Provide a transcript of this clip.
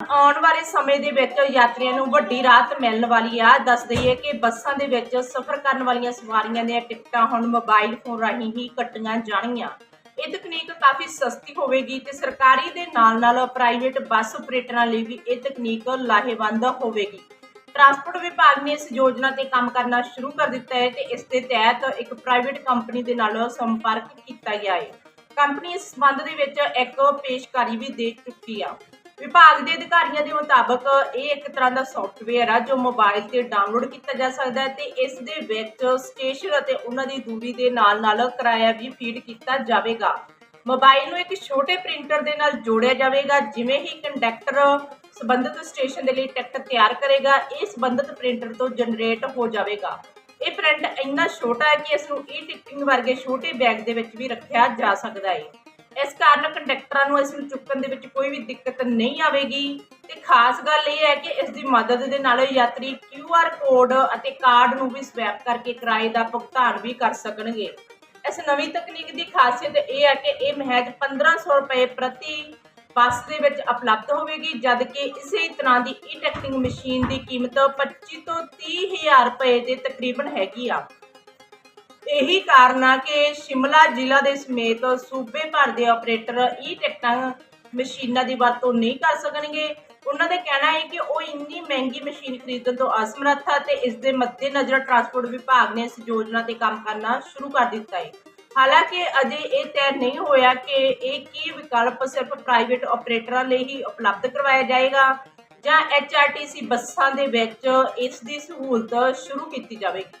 ਆਉਣ ਵਾਲੇ ਸਮੇਂ ਦੇ ਵਿੱਚ ਯਾਤਰੀਆਂ ਨੂੰ ਵੱਡੀ ਰਾਹਤ ਮਿਲਣ ਵਾਲੀ ਆ। ਦੱਸ ਦਈਏ ਕਿ ਬੱਸਾਂ ਦੇ ਵਿੱਚ ਸਫ਼ਰ ਕਰਨ ਵਾਲੀਆਂ ਸਵਾਰੀਆਂ ਦੀਆਂ ਟਿਕਟਾਂ ਹੁਣ ਮੋਬਾਈਲ ਫੋਨ ਰਾਹੀਂ ਹੀ ਕੱਟੀਆਂ ਜਾਣਗੀਆਂ। ਇਹ ਤਕਨੀਕ ਕਾਫੀ ਸਸਤੀ ਹੋਵੇਗੀ ਤੇ ਸਰਕਾਰੀ ਦੇ ਨਾਲ-ਨਾਲ ਪ੍ਰਾਈਵੇਟ ਬੱਸ ਆਪਰੇਟਰਾਂ ਲਈ ਵੀ ਇਹ ਤਕਨੀਕ ਲਾਹੇਵੰਦ ਹੋਵੇਗੀ। ਟਰਾਂਸਪੋਰਟ ਵਿਭਾਗ ਨੇ ਇਸ ਯੋਜਨਾ ਤੇ ਕੰਮ ਕਰਨਾ ਸ਼ੁਰੂ ਕਰ ਦਿੱਤਾ ਹੈ ਤੇ ਇਸ ਦੇ ਤਹਿਤ ਇੱਕ ਪ੍ਰਾਈਵੇਟ ਕੰਪਨੀ ਦੇ ਨਾਲ ਸੰਪਰਕ ਕੀਤਾ ਗਿਆ ਹੈ। ਕੰਪਨੀ ਇਸ ਸੰਬੰਧ ਦੇ ਵਿੱਚ ਇੱਕ ਪੇਸ਼ਕਾਰੀ ਵੀ ਦੇ ਚੁੱਕੀ ਆ। ਵਿਭਾਗ ਦੇ ਅਧਿਕਾਰੀਆਂ ਦੇ ਮੁਤਾਬਕ ਇਹ ਇੱਕ ਤਰ੍ਹਾਂ ਦਾ ਸੌਫਟਵੇਅਰ ਆ ਜੋ ਮੋਬਾਈਲ ਤੇ ਡਾਊਨਲੋਡ ਕੀਤਾ ਜਾ ਸਕਦਾ ਹੈ ਤੇ ਇਸ ਦੇ ਵਿੱਚ ਸਟੇਸ਼ਨ ਅਤੇ ਉਹਨਾਂ ਦੀ ਦੂਰੀ ਦੇ ਨਾਲ-ਨਾਲ ਕਿਰਾਇਆ ਵੀ ਫੀਡ ਕੀਤਾ ਜਾਵੇਗਾ। ਮੋਬਾਈਲ ਨੂੰ ਇੱਕ ਛੋਟੇ ਪ੍ਰਿੰਟਰ ਦੇ ਨਾਲ ਜੋੜਿਆ ਜਾਵੇਗਾ, ਜਿਵੇਂ ਹੀ ਕੰਡਕਟਰ ਸੰਬੰਧਿਤ ਸਟੇਸ਼ਨ ਦੇ ਲਈ ਟਿਕਟ ਤਿਆਰ ਕਰੇਗਾ, ਇਹ ਸੰਬੰਧਿਤ ਪ੍ਰਿੰਟਰ ਤੋਂ ਜਨਰੇਟ ਹੋ ਜਾਵੇਗਾ। ਇਹ ਪ੍ਰਿੰਟ ਇੰਨਾ ਛੋਟਾ ਹੈ ਕਿ ਇਸ ਨੂੰ ਈ ਟਿਕਟਿੰਗ ਵਰਗੇ ਛੋਟੇ ਬੈਗ ਦੇ ਵਿੱਚ ਵੀ ਰੱਖਿਆ ਜਾ ਸਕਦਾ ਹੈ। ਇਸ ਕਾਰਨ ਕੰਡਕਟਰਾਂ ਨੂੰ ਇਸ ਨੂੰ ਚੁੱਕਣ ਦੇ ਵਿੱਚ ਕੋਈ ਵੀ ਦਿੱਕਤ ਨਹੀਂ ਆਵੇਗੀ। ਤੇ ਖਾਸ ਗੱਲ ਇਹ ਹੈ ਕਿ ਇਸ ਦੀ ਮਦਦ ਦੇ ਨਾਲ ਯਾਤਰੀ QR ਕੋਡ ਅਤੇ ਕਾਰਡ ਨੂੰ ਵੀ ਸਵੈਪ ਕਰਕੇ ਕਿਰਾਏ ਦਾ ਭੁਗਤਾਨ ਵੀ ਕਰ ਸਕਣਗੇ। ਇਸ ਨਵੀਂ ਤਕਨੀਕ ਦੀ ਖਾਸੀਅਤ ਇਹ ਹੈ ਕਿ ਇਹ ਮਹਿਜ 1500 ਰੁਪਏ ਪ੍ਰਤੀ ਬੱਸ ਦੇ ਵਿੱਚ ਉਪਲਬਧ ਹੋਵੇਗੀ ਜਦ ਕਿ ਇਸੇ ਤਰ੍ਹਾਂ ਦੀ ਈ ਟੈਕਟਿੰਗ ਮਸ਼ੀਨ ਦੀ ਕੀਮਤ 25 ਤੋਂ 30000 ਰੁਪਏ ਦੇ ਤਕਰੀਬਨ ਹੈਗੀ ਆ। ਇਹੀ ਕਾਰਨ ਆ ਕਿ ਸ਼ਿਮਲਾ ਜ਼ਿਲ੍ਹਾ ਦੇ ਸਮੇਤ ਸੂਬੇ ਭਰ ਦੇ ਆਪਰੇਟਰ ਈ ਟਿਕਟਾਂ ਮਸ਼ੀਨਾਂ ਦੀ ਵਰਤੋਂ ਨਹੀਂ ਕਰ ਸਕਣਗੇ। ਉਹਨਾਂ ਦਾ ਕਹਿਣਾ ਹੈ ਕਿ ਉਹ ਇੰਨੀ ਮਹਿੰਗੀ ਮਸ਼ੀਨ ਖਰੀਦਣ ਤੋਂ ਅਸਮਰੱਥ ਆ ਤੇ ਇਸ ਦੇ ਮੱਦੇਨਜ਼ਰ ਟਰਾਂਸਪੋਰਟ ਵਿਭਾਗ ਨੇ ਇਸ ਯੋਜਨਾ ਤੇ ਕੰਮ ਕਰਨਾ ਸ਼ੁਰੂ ਕਰ ਦਿੱਤਾ ਹੈ। ਹਾਲਾਂਕਿ ਅਜੇ ਇਹ ਤੈਅ ਨਹੀਂ ਹੋਇਆ ਕਿ ਇਹ ਕੀ ਵਿਕਲਪ ਸਿਰਫ ਪ੍ਰਾਈਵੇਟ ਆਪਰੇਟਰਾਂ ਲਈ ਹੀ ਉਪਲਬਧ ਕਰਵਾਇਆ ਜਾਏਗਾ ਜਾਂ HRTC ਬੱਸਾਂ ਦੇ ਵਿੱਚ ਇਸ ਦੀ ਸਹੂਲਤ ਸ਼ੁਰੂ ਕੀਤੀ ਜਾਵੇਗੀ।